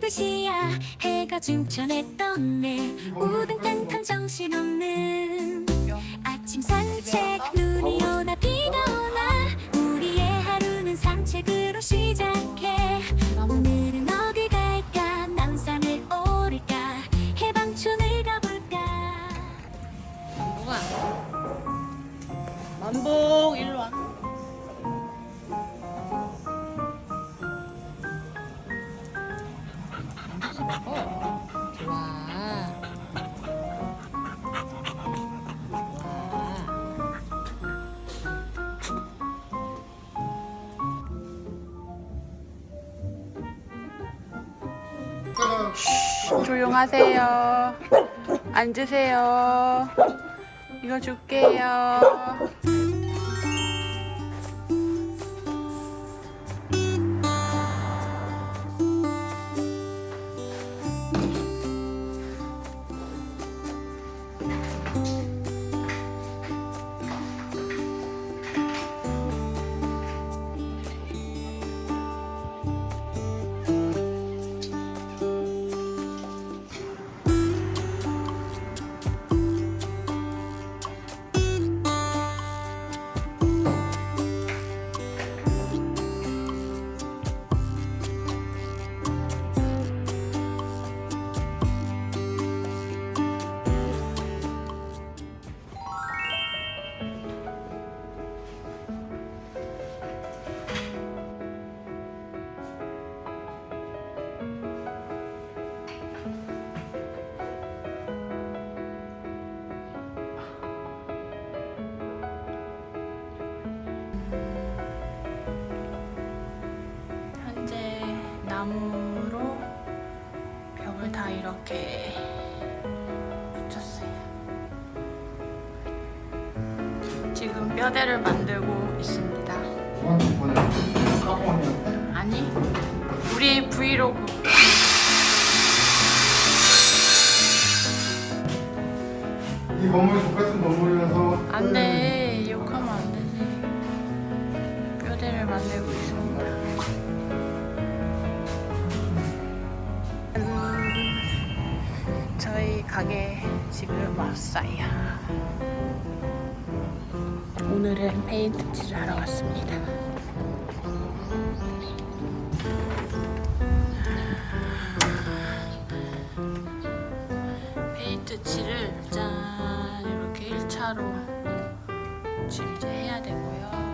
2시야. 해가 중천했던 내 우등탕탕 정신없는 아침 산책 눈이 오나 비가 오나 우리의 하루는 산책으로 시작해. 오늘은 어디 갈까? 남산을 오를까? 해방촌을 가볼까? 뭐가? 만복 조용하세요. 앉으세요. 이거 줄게요. 나무로 벽을 다 이렇게 붙였어요. 지금 뼈대를 만들고 있습니다. 아니, 우리 브이로그. 이 건물이 족같은 건물이라서 안 돼. 지금 왔어요. 오늘은 페인트 칠을 하러 왔습니다. 페인트 칠을 짠 이렇게 1차로 지금 이제 해야 되고요.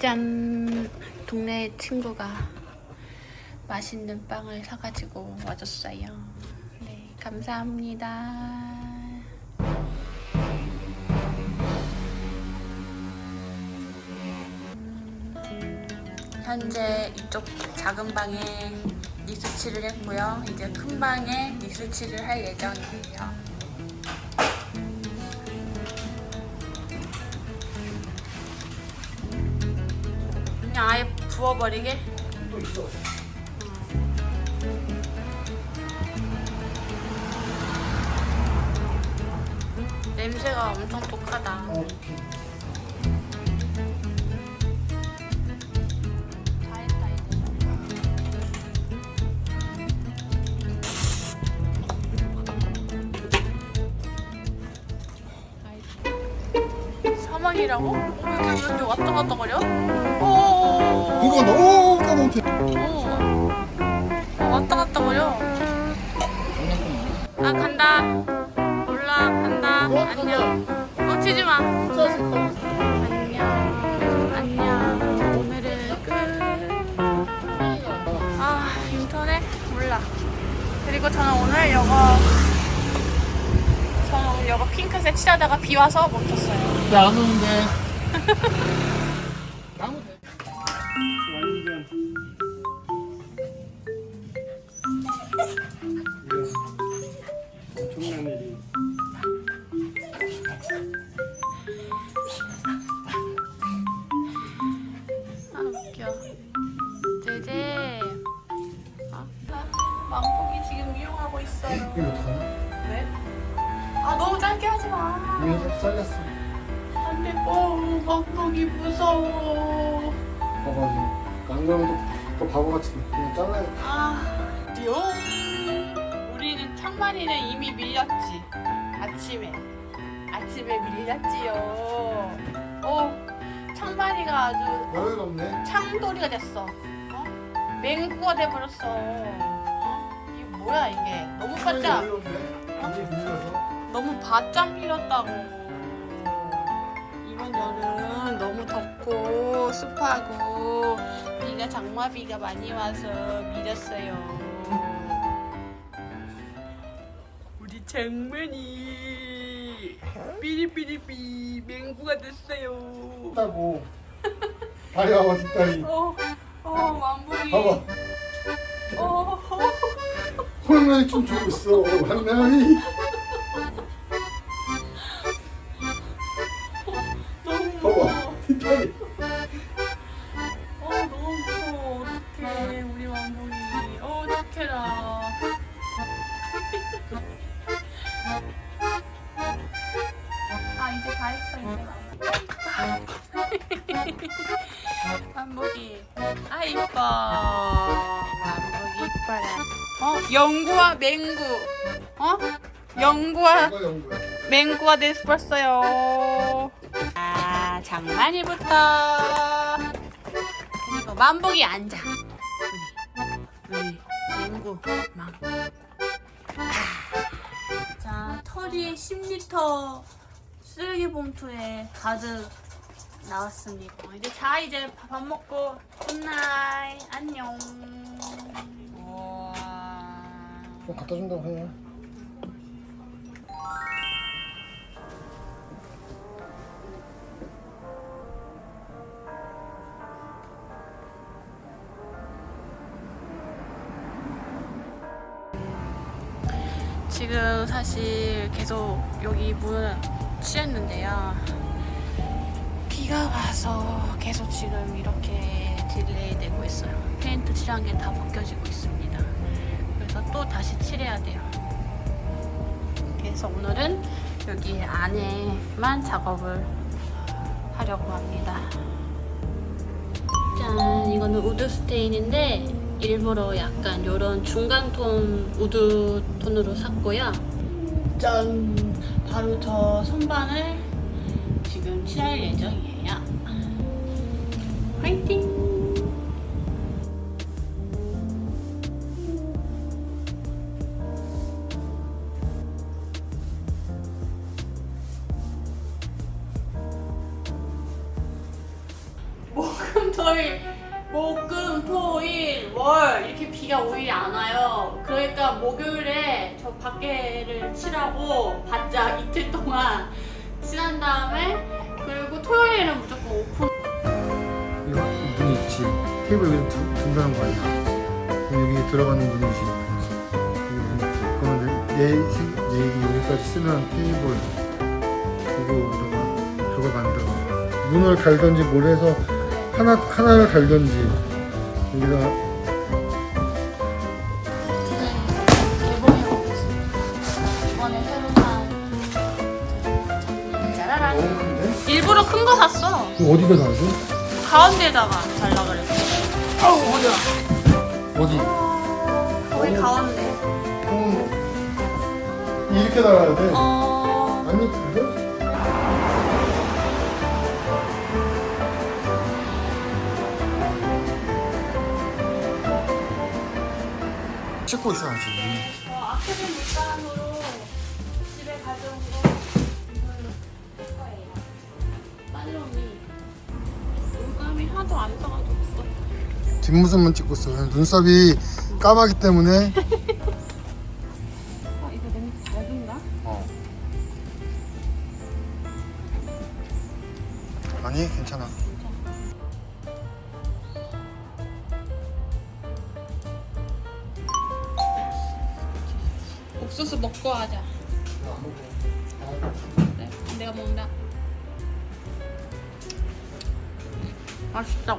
짠! 동네 친구가 맛있는 빵을 사가지고 와줬어요. 네, 감사합니다. 현재 이쪽 작은 방에 리스치를 했고요. 이제 큰 방에 리스치를 할 예정이에요. 그냥 아예 부어버리게? 또 있어. 냄새가 엄청 독하다. 어. 사막이라고? 어, 왜 이렇게, 왔다 갔다 거려? 오, 이거 너무 까먹게. 오. 어, 왔다 갔다 거려. 아 간다. 올라 간다. 안녕. 놓치지 마. 안녕. 안녕. 오늘은 끝. 아, 인터넷? 몰라. 그리고 저는 오늘 이거 저는 오늘 이거 핑크색 칠하다가 비 와서 멈췄어요. 안 오는데. 일이. 아 웃겨. 제제. 아, 망고기 지금 이용하고 있어요. 이거 어떡하냐? 왜? 아 너무 짧게 하지 마. 이거 좀 잘렸어. 안돼, 어, 망고기 무서워. 봐봐 지금. 안 그러면 또, 또 바보같이 그냥 잘라야 아, 띠용. 청만이는 이미 밀렸지. 아침에. 아침에 밀렸지요. 어, 청만이가 아주 여유가 없네. 창돌이가 됐어. 어? 맹구가 돼버렸어. 어? 이게 뭐야 이게? 너무 바짝, 여유 없네. 이제 밀려서. 너무 바짝 밀었다고. 이번 여름 너무 덥고 습하고 비가 장마비가 많이 와서 밀었어요. 장만이 삐리삐리삐 맹구가 됐어요. 있다고. 다리 봐봐 뒷다리. 어, 어, 만복이. 봐봐. 어. 홀면이 춤추고 있어. 한명이. 어 영구와 맹구. 어 이거 연구야. 맹구가 됐었어요. 아, 장만이부터. 그리고 만복이 앉아. 우리, 우리 맹구, 망. 아, 자, 털이 10리터 쓰레기 봉투에 가득 나왔습니다. 이제 자, 이제 밥 먹고 굿나잇. 안녕. 좀 갖다 준다고 해. 지금 사실 계속 여기 문을 치했는데요. 비가 와서 계속 지금 이렇게 딜레이 되고 있어요. 페인트 칠한 게 다 벗겨지고 있습니다. 그래서 또 다시 칠해야 돼요. 그래서 오늘은 여기 안에만 작업을 하려고 합니다. 짠, 이거는 우드 스테인인데 일부러 약간 이런 중간 톤 우드 톤으로 샀고요. 짠, 바로 저 선반을 지금 칠할 예정이에요. 화이팅! 저희 목금 토 일 월 이렇게 비가 오일이 안 와요. 그러니까 목요일에 저 밖에를 칠하고 바짝 이틀 동안 칠한 다음에 그리고 토요일에는 무조건 오픈. 이거 문이 있지. 테이블 두- 둔다는 거 아니야? 그럼 여기 들어가는 문이지. 여기 문. 그러면 내, 내, 생- 내 여기까지 쓰면 테이블 이거 들어가 저거 만들어. 문을 달던지 뭘 해서 하나 하나를 달던지 여기다 개봉해보고 있습니다. 이번에 새로 산 짜라란. 너무 큰데? 일부러 큰 거 샀어. 이거 어디다 놔줘? 가운데다가 달라 그랬어. 어우 어디야? 어디? 거기 가운데. 음, 이렇게 달아야 돼. 어. 아니 그래? 찍고 있어 아직. 어, 아크릴 물감으로 집에 가져온 거 이걸로 할 거예요. 빠질 언니. 물감이 하도 안 써가지고 없어. 뒷모습만 찍고 있어. 눈썹이 까마기 때문에. 내가 먹는다. 맛있다.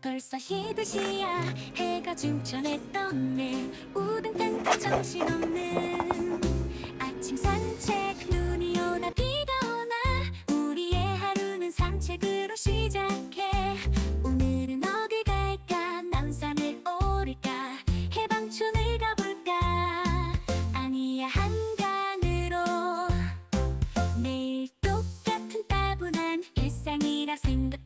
벌써 희듯이야 해가 중천에 떴네 우등탕탕 정신없는 산책 눈이 오나 비가 오나. 우리의 하루는 산책으로 시작해. 오늘은 어딜 갈까? 남산을 오를까? 해방촌을 가볼까? 아니야 한강으로. 매일 똑같은 따분한 일상이라 생각